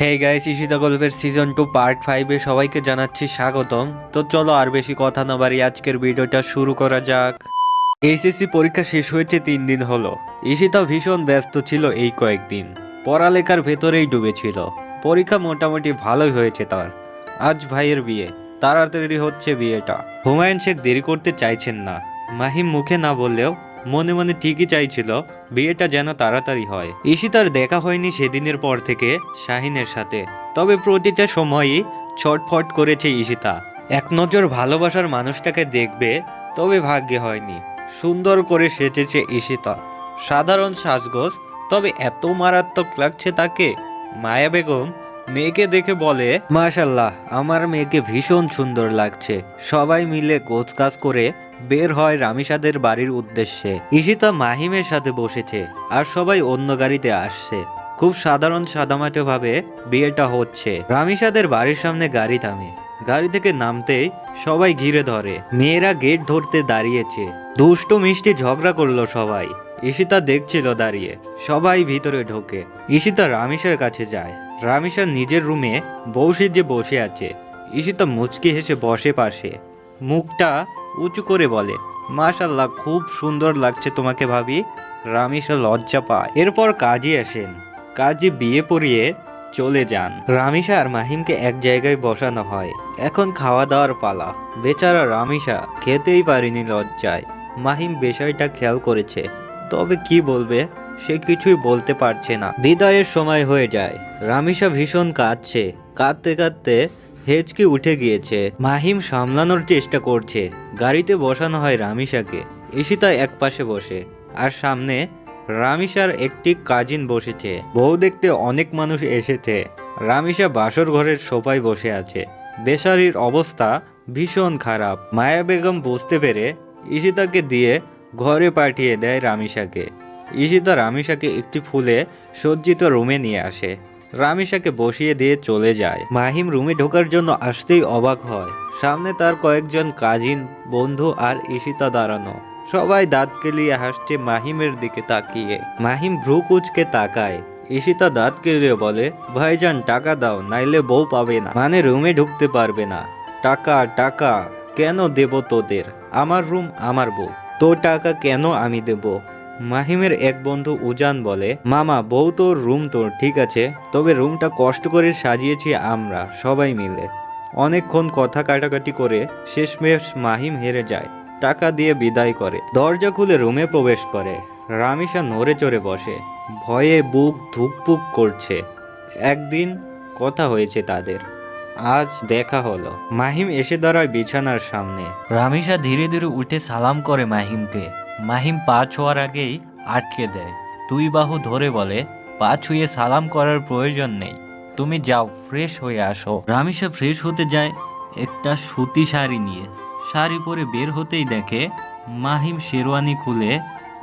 Hey guys Ishita গল্পের season two part ফাইভে সবাইকে জানাচ্ছি স্বাগতম। তো চলো আর বেশি কথা না বাড়ি আজকের ভিডিওটা শুরু করা যাক। এইচএসসি পরীক্ষা শেষ হয়েছে তিন দিন হলো। ঈশিতা ভীষণ ব্যস্ত ছিল এই কয়েকদিন। পড়ালেখার ভেতরেই ডুবেছিল। পরীক্ষা মোটামুটি ভালোই হয়েছে তার। আজ ভাইয়ের বিয়ে। তাড়াতাড়ি হচ্ছে বিয়েটা। হুমায়ুন শেখ দেরি করতে চাইছেন না। মাহিম মুখে না বললেও মনে মনে ঠিকই চাইছিল, বিয়েটা যেন তাড়াতাড়ি হয়। ঈশিতার দেখা হয়নি সেদিনের পর থেকে শাহিনের সাথে। তবে প্রতিটা সময়ই ছটফট করেছে ঈশিতা। এক নজর ভালোবাসার মানুষটাকে দেখবে, তবে ভাগ্যে হয়নি। সুন্দর করে সেজেছে ঈশিতা। সাধারণ সাজগোজ, তবে এত মারাত্মক লাগছে তাকে। মায়া বেগম মেয়েকে দেখে বলে, মাশাল্লাহ, আমার মেয়েকে ভীষণ সুন্দর লাগছে। সবাই মিলে গোছগাছ করে বের হয় রামিসাদের বাড়ির উদ্দেশ্যে। ঈশিতা মাহিমের সাথে বসেছে আর সবাই অন্য গাড়িতে আসছে। খুব সাধারণ সাদামাটো ভাবে বিয়েটা হচ্ছে। রামিসাদের বাড়ির সামনে গাড়ি থামে। গাড়ি থেকে নামতেই সবাই ঘিরে ধরে। মেয়েরা গেট ধরতে দাঁড়িয়েছে। দুষ্ট মিষ্টি ঝগড়া করল সবাই। ঈশিতা দেখছিল দাঁড়িয়ে। সবাই ভিতরে ঢোকে। ঈশিতা রামিসার কাছে যায়। রামিসা নিজের রুমে বসে যে বসে আছে ঈশিতা মুচকি হেসে বসে পাশে। মুখটা উঁচু করে বলে মাশাল্লাহ খুব সুন্দর লাগছে তোমাকে ভাবি। রামিসা লজ্জা পায়। এরপর কাজী আসেন। কাজী বিয়ে পড়িয়ে চলে যান। রামিসা আর মাহিমকে এক জায়গায় বসানো হয়। এখন খাওয়া দাওয়ার পালা। বেচারা রামিসা খেতেই পারেনি লজ্জায়। মাহিম বিষয়টা খেয়াল করেছে। তবে কি বলবে? সে কিছুই বলতে পারছে না। বিদায়ের সময় হয়ে যায়। রামিসা ভীষণ কাঁদছে। কাঁদতে কাঁদতে হেঁচকি উঠে গিয়েছে। মাহিম সামলানোর চেষ্টা করছে। গাড়িতে বসানো হয় রামিসাকে। ঈশিতা এক পাশে বসে। আর সামনে রামিসার একটি কাজিন বসেছে। বউ দেখতে অনেক মানুষ এসেছে। রামিসা বাসর ঘরের সোফায় বসে আছে। বেচারির অবস্থা ভীষণ খারাপ। মায়া বেগম বুঝতে পেরে ঈশিতাকে দিয়ে ঘরে পাঠিয়ে দেয় রামিসাকে। ঈশিতা রামিসাকে একটি ফুলে সজ্জিত রুমে নিয়ে আসে। রামিসাকে বসিয়ে দিয়ে চলে যায়। মাহিম রুমে ঢোকার জন্য আসতেই অবাক হয়। সামনে তার কয়েকজন কাজিন, বন্ধু আর ঈশিতা দাঁড়ানো। সবাই দাঁত কেলিয়ে হাসছে মাহিমের দিকে তাকিয়ে। মাহিম ভ্রু কুচকে তাকায়। ঈশিতা দাঁত কেলিয়ে বলে, ভাইজান, টাকা দাও, নাইলে বউ পাবে না। মানে রুমে ঢুকতে পারবে না। টাকা টাকা, কেন দেব তোদের? আমার রুম, আমার বউ। তোর টাকা কেন আমি দেব? মাহিমের এক বন্ধু উজান বলে, মামা, বউ তোর, রুম তোর, ঠিক আছে? তবে রুমটা কষ্ট করে সাজিয়েছি আমরা, সবাই মিলে। অনেকক্ষণ কথা কাটাকাটি করে শেষমেশ মাহিম হেরে যায়, টাকা দিয়ে বিদায় করে, দরজা খুলে রুমে প্রবেশ করে। রামিসা নড়ে চড়ে বসে, ভয়ে বুক ধুকপুক করছে। একদিন কথা হয়েছে তাদের, আজ দেখা হলো। মাহিম এসে দাঁড়ায় বিছানার সামনে। রামিসা ধীরে ধীরে উঠে সালাম করে মাহিমকে। মাহিম পা ছোঁয়ার আগেই আটকে দেয়। দুই বাহু ধরে বলে, পা ছুঁয়ে সালাম করার প্রয়োজন নেই। তুমি যাও, ফ্রেশ হয়ে আসো। রামিসা ফ্রেশ হতে যায় একটা সুতি শাড়ি নিয়ে। শাড়ি পরে বের হতেই দেখে মাহিম শেরওয়ানি খুলে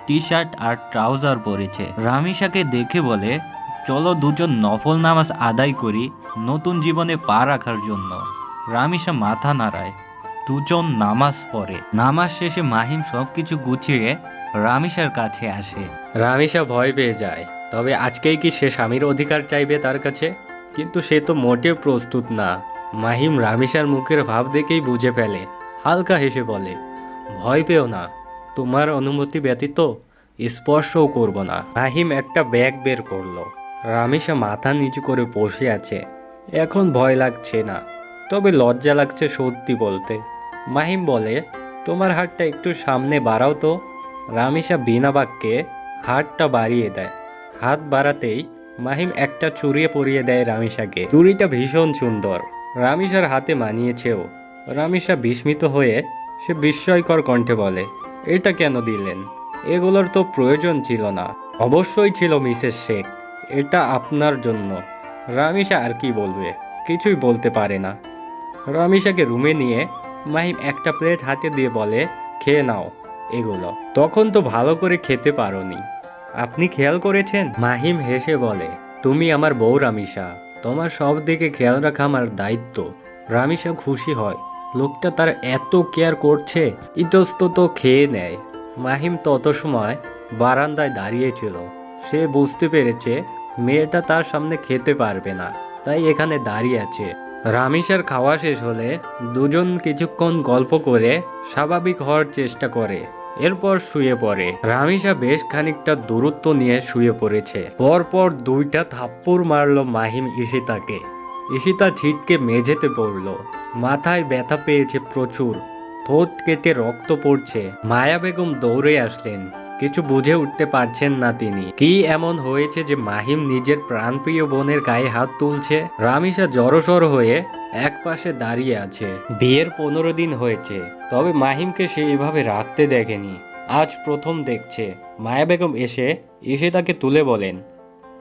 টি শার্ট আর ট্রাউজার পরেছে। রামিসাকে দেখে বলে, চলো দুজন নফল নামাজ আদায় করি নতুন জীবনে পা রাখার জন্য। রামিসা মাথা নাড়ায়। দুজন নামাজ পড়ে। নামাজ শেষে মাহিম সবকিছু গুছিয়ে রামিসার কাছে আসে। রামিসা ভয় পেয়ে যায়, তবে আজকেই কি সে স্বামীর অধিকার চাইবে তার কাছে? কিন্তু সে তো মোটেও প্রস্তুত না। মাহিম রামিসার মুখের ভাব দেখেই বুঝে ফেলে, হালকা হেসে বলে, ভয় পেও না, তোমার অনুমতি ব্যতীত স্পর্শও করব না। মাহিম একটা ব্যাগ বের করল। রামিসা মাথা নিচু করে বসে আছে। এখন ভয় লাগছে না, তবে লজ্জা লাগছে সত্যি বলতে। মাহিম বলে, তোমার হাতটা একটু সামনে বাড়াও তো। রামিসা বিনা বাক্যে হাতটা বাড়িয়ে দেয়। হাত বাড়াতেই মাহিম একটা চুরিয়ে পরিয়ে দেয় রামিসাকে। চুরিটা ভীষণ সুন্দর। রামিসার হাতে মানিয়েছেও। রামিসা বিস্মিত হয়ে সে বিস্ময়কর কণ্ঠে বলে, এটা কেন দিলেন? এগুলোর তো প্রয়োজন ছিল না। অবশ্যই ছিল মিসেস শেখ। এটা আপনার জন্য। রামিসা আর কি বলবে? কিছুই বলতে পারে না। রামিসাকে রুমে নিয়ে মাহিম একটা প্লেট হাতে দিয়ে বলে, খেয়ে নাও। এগুলো। তখন তো ভালো করে খেতে পারোনি। আপনি খেয়াল করেছেন? মাহিম হেসে বলে, তুমি আমার বউ রামিসা। তোমার সব দিকে খেয়াল রাখা আমার দায়িত্ব। রামিসা খুশি হয়। লোকটা তার এত কেয়ার করছে, ইতস্তত খেয়ে নেয়। মাহিম তত সময় বারান্দায় দাঁড়িয়েছিল সে বুঝতে পেরেছে, মেয়েটা তার সামনে খেতে পারবে না। তাই এখানে দাঁড়িয়ে আছে। রামিসার খাওয়া শেষ হলে দুজন কিছুক্ষণ গল্প করে স্বাভাবিক হওয়ার চেষ্টা করে। এরপর শুয়ে পড়ে। রামিসা বেশ খানিকটা দূরত্ব নিয়ে শুয়ে পড়েছে। পরপর দুইটা থাপ্পড় মারলো মাহিম ঈশিতাকে। ঈশিতা ছিটকে মেঝেতে পড়ল। মাথায় ব্যথা পেয়েছে প্রচুর। ঠোঁট কেটে রক্ত পড়ছে। মায়া বেগম দৌড়ে আসলেন। কিছু বুঝে উঠতে পারছেন না তিনি। কি এমন হয়েছে যে মাহিম নিজের প্রাণপ্রিয় বোনের গায়ে হাত তুলছে? রামিসা জড়সড় হয়ে এক পাশে দাঁড়িয়ে আছে। বিয়ের পনেরো দিন হয়েছে, তবে মাহিমকে সে এভাবে রাখতে দেখেনি। আজ প্রথম দেখছে। মায়া বেগম এসে এসে তাকে তুলে বলেন,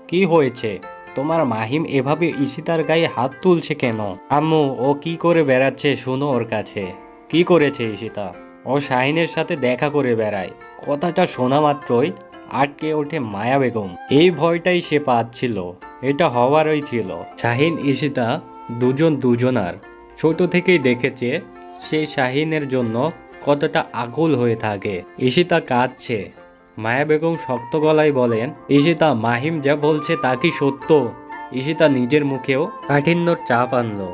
কি হয়েছে? তোমার মাহিম এভাবে ঈশিতার গায়ে হাত তুলছে কেন? আম্মু, ও কি করে বেড়াচ্ছে? শোনো ওর কাছে। কি করেছে ঈশিতা? ও শাহিনের সাথে দেখা করে বেড়ায়। কথাটা শোনা মাত্রই আটকে ওঠে মায়া বেগম। এই ভয়টাই সে পাচ্ছিল, এটা হওয়ারই ছিল। শাহিন ঈশিতা দুজন দুজনার, ছোট থেকেই দেখেছে সে শাহিনের জন্য কতটা আকুল হয়ে থাকে। ঈশিতা কাঁদছে। মায়া বেগম শক্ত গলায় বলেন, ঈশিতা, মাহিম যা বলছে তা কি সত্য? ঈশিতা নিজের মুখেও কাঠিন্যর চাপ আনলো।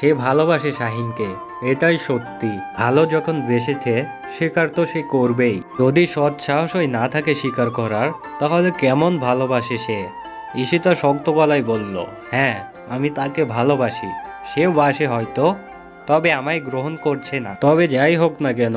সে ভালোবাসে শাহিনকে। এটাই সত্যি। ভালো যখন বেসেছে, স্বীকার তো সে করবেই। যদি সৎ সাহসই না থাকে স্বীকার করার, তাহলে কেমন ভালোবাসে সে? ঈশিতা শক্ত গলায় বলল হ্যাঁ আমি তাকে ভালোবাসি। সেও বাসে হয়তো, তবে আমায় গ্রহণ করছে না। তবে যাই হোক না কেন,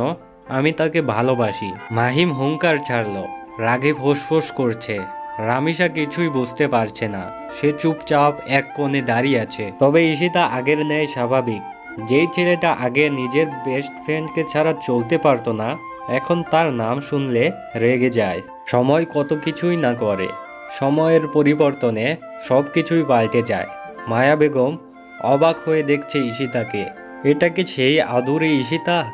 আমি তাকে ভালোবাসি। মাহিম হুঙ্কার ছাড়লো, রাগে ফোসফোস করছে। রামিসা কিছুই বুঝতে পারছে না। সে চুপচাপ এক কোণে দাঁড়িয়ে আছে। তবে ঈশিতা আগের ন্যায় স্বাভাবিক। যেই ছেলেটা আগে নিজের বেস্ট ফ্রেন্ডকে ছাড়া চলতে পারতো না, এখন তার নাম শুনলে রেগে যায়। সময় কত কিছুই না করে। সময়ের পরিবর্তনে সব কিছুই পাল্টে যায়। মায়া বেগম অবাক হয়ে দেখছে ঈশিতাকে। এটা কি সেই আদুরে ঈশিতা?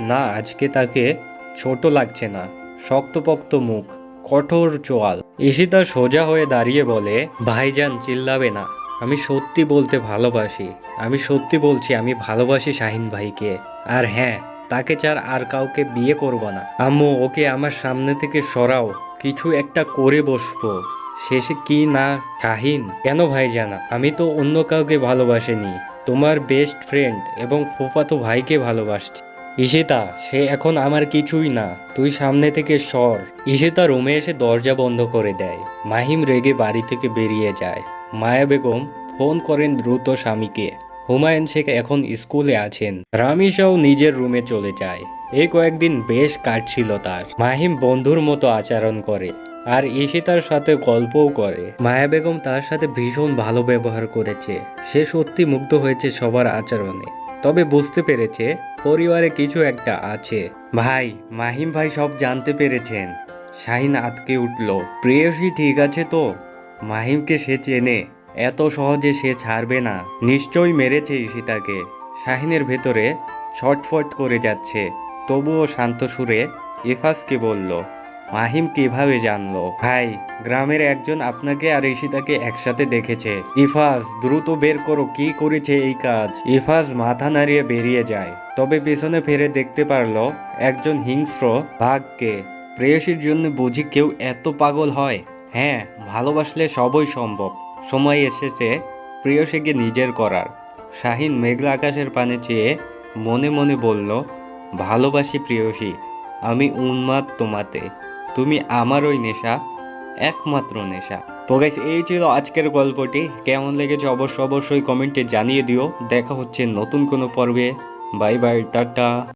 না, আজকে তাকে ছোট লাগছে না। শক্তপোক্ত মুখ, কঠোর চোয়াল। ঈশিতা সোজা হয়ে দাঁড়িয়ে বলে, ভাইজান, চিল্লাবে না। আমি সত্যি বলতে ভালোবাসি। আমি সত্যি বলছি, আমি ভালোবাসি শাহিন ভাইকে। আর হ্যাঁ তাকে চার আর কাউকে বিয়ে করব না। আম্মু, ওকে আমার সামনে থেকে সরাও। কিছু একটা করে বসবো। শেষে কি না, শাহিন? কেন ভাই জানা আমি তো অন্য কাউকে ভালোবাসিনি। তোমার বেস্ট ফ্রেন্ড এবং ফুফাতো ভাইকে ভালোবাসছি। ঈশিতা, সে এখন আমার কিছুই না। তুই সামনে থেকে সর। ঈশিতা রুমে এসে দরজা বন্ধ করে দেয়। মাহিম রেগে বাড়ি থেকে বেরিয়ে যায়। মায়া বেগম ফোন করেন দ্রুত স্বামীকে। হুমায়ুন শেখ এখন স্কুলে আছেন। রামিসাও নিজের রুমে চলে যায়। এই কয়েকদিন বেশ কাটছিল তার। মাহিম বন্ধুর মতো আচরণ করে আর ঈশিতার সাথে গল্পও করে। মায়া বেগম তার সাথে ভীষণ ভালো ব্যবহার করেছে। সে সত্যি মুগ্ধ হয়েছে সবার আচরণে। তবে বুঝতে পেরেছে পরিবারে কিছু একটা আছে। ভাই, মাহিম ভাই সব জানতে পেরেছেন। শাহিন আতকে উঠল। প্রেয়সী ঠিক আছে তো? মাহিমকে সে চেনে, এত সহজে সে ছাড়বে না। নিশ্চয়ই মেরেছে ঈশিতাকে। শাহিনের ভেতরে ছটফট করে যাচ্ছে। তবুও শান্ত সুরে ইফাসকে বলল, মাহিম কীভাবে জানলো? ভাই, গ্রামের একজন আপনাকে আর ঈশিতাকে একসাথে দেখেছে। ইফাজ দ্রুত বের করো, কি করেছে এই কাজ? ইফাজ মাথা নাড়িয়ে বেরিয়ে যায়। তবে পেছনে ফিরে দেখতে পারল একজন হিংস্র বাঘকে প্রেয়সীর জন্য বুঝি কেউ এত পাগল হয়? হ্যাঁ ভালোবাসলে সবই সম্ভব। সময় এসেছে প্রেয়সীকে নিজের করার। শাহিন মেঘলা আকাশের পানে চেয়ে মনে মনে বলল, ভালোবাসি প্রিয়সী, আমি উন্মাদ তোমাতে। তুমি আমারই নেশা, একমাত্র নেশা। তো গাইস এই ছিল আজকের গল্পটি। কেমন লেগেছে অবশ্য অবশ্যই কমেন্টে জানিয়ে দিও। দেখা হচ্ছে নতুন কোনো পর্বে। Bye bye, tata.